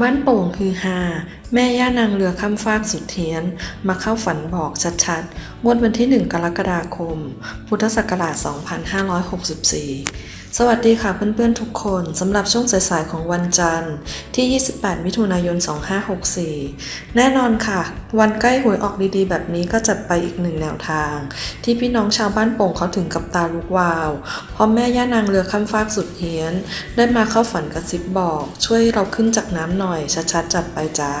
บ้านโป่งฮือฮา แม่ย่านางเรือข้ามฟากสุดเทียน มาเข้าฝันบอกชัดๆ งวดวันที่ 1 กรกฎาคม พุทธศักราช 2564 สวัสดีค่ะเพื่อนๆทุกคนสำหรับช่วงสายๆของวันจันทร์ที่ 28 มิถุนายน 2564 แน่นอนค่ะ วันใกล้หวยออกดีๆ แบบนี้ก็จัดไปอีกหนึ่งแนวทาง ที่พี่น้องชาวบ้านโป่งเขาถึงกับตาลุกวาวเพราะแม่ย่านางเรือข้ามฟากสุดเฮี้ยน ได้มาเข้าฝันกระซิบบอก ช่วยเราขึ้นจากน้ำหน่อยชัดๆจัดไปจ้า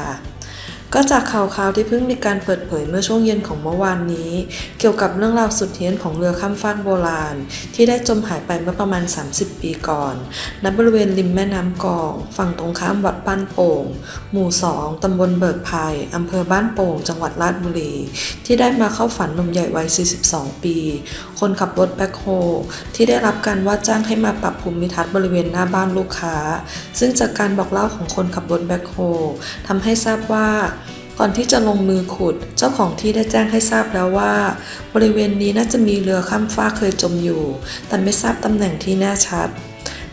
ก็จากข่าวคราวที่เพิ่งมีการเปิดเผยเมื่อช่วงเย็นของเมื่อวานนี้ เกี่ยวกับเรื่องราวสุดเฮี้ยนของเรือข้ามฟากโบราณ ที่ได้จมหายไปเมื่อประมาณ 30 ปีก่อน ณ บริเวณริมแม่น้ำกอง ฝั่งตรงข้ามวัดบ้านโป่ง หมู่ 2 ตำบลเบิกไผ่อำเภอบ้านโป่ง จังหวัดราชบุรี ที่ได้มาเข้าฝันหนุ่มใหญ่วัย 42 ปี คนขับรถแบ็คโฮที่ได้รับการว่าจ้างให้มาปรับภูมิทัศน์บริเวณหน้าบ้านลูกค้า ซึ่งจากการบอกเล่าของคนขับรถแบ็คโฮทำให้ทราบว่า ก่อนที่จะลงมือขุด เจ้าของที่ได้แจ้งให้ทราบแล้วว่า บริเวณนี้น่าจะมีเรือข้ามฟ้ากเคยจมอยู่ แต่ไม่ทราบตำแหน่งที่แน่ชัด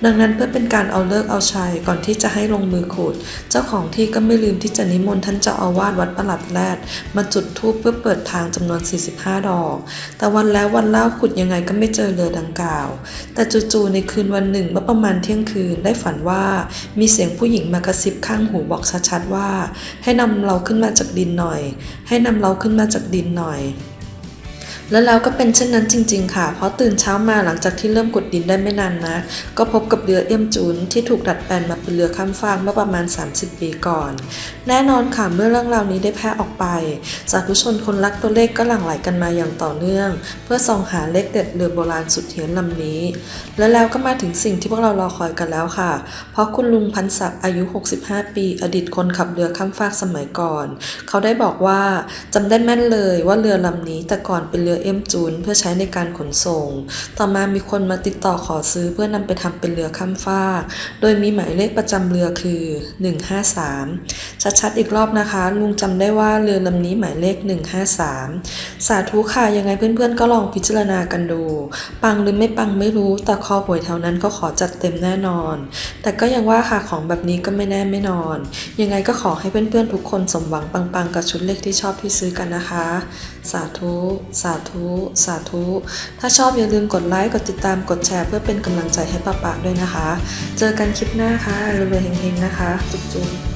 ดังนั้นเพื่อเป็นการเอาเลิกเอาชัยก่อนที่จะให้ลงมือขุด เจ้าของที่ก็ไม่ลืมที่จะนิมนต์ท่านเจ้าอาวาสวัดประหลัดแรดมาจุดธูปเพื่อเปิดทางจำนวน 45 ดอก แต่วันแล้ววันเล่าขุดยังไงก็ไม่เจอเรือดังกล่าว แต่จู่ๆในคืนวันหนึ่งเมื่อประมาณเที่ยงคืนได้ฝันว่ามีเสียงผู้หญิงมากระซิบข้างหูบอกชัดๆว่า ให้นำเราขึ้นมาจากดินหน่อย ให้นำเราขึ้นมาจากดินหน่อย และแล้วก็เป็นเช่นนั้นจริง ๆ ค่ะ เพราะตื่นเช้ามาหลังจากที่เริ่มกดดินได้ไม่นานนะ ก็พบกับเรือเอี่ยมจูนที่ถูกดัดแปลงมาเป็นเรือข้ามฟากเมื่อประมาณ 30 ปีก่อน แน่นอนค่ะเมื่อเรื่องราวนี้ได้แพร่ออกไป สาธุชนคนรักตัวเลขก็หลั่งไหลกันมาอย่างต่อเนื่อง เพื่อส่องหาเลขเด็ดเรือโบราณสุดเฮี้ยนลำนี้ และแล้วก็มาถึงสิ่งที่พวกเรารอคอยกันแล้วค่ะ เพราะคุณลุงพันศักดิ์อายุ 65 ปี อดีตคนขับเรือข้ามฟากสมัยก่อน เขาได้บอกว่าจำได้แม่นเลยว่าเรือลำนี้แต่ก่อนเป็นเรือเอ็มจูนเพื่อใช้ในการขนส่ง ต่อมามีคนมาติดต่อขอซื้อเพื่อนำไปทำเป็นเรือข้ามฟาก โดยมีหมายเลขประจำเรือคือ 153 ชัดๆอีกรอบนะคะลุงจำได้ว่าเรือลำนี้หมายเลข 153 สาธุค่ะยังไงเพื่อนๆ ก็ลองพิจารณากันดู ปังหรือไม่ปังไม่รู้ แต่คอหวยแถวนั้นก็ขอจัดเต็มแน่นอน แต่ก็ยังว่าค่ะของแบบนี้ก็ไม่แน่ไม่นอน ยังไงก็ขอให้เพื่อนๆ ทุกคนสมหวังปังๆ กับชุดเลขที่ชอบที่ซื้อกันนะคะ สาธุสาธุสาธุ ถ้าชอบอย่าลืมกดไลค์ กดติดตาม กดแชร์เพื่อเป็นกำลังใจให้ป้าปะด้วยนะคะ เจอกันคลิปหน้าค่ะรวยๆเฮงๆนะคะ จุ๊บๆ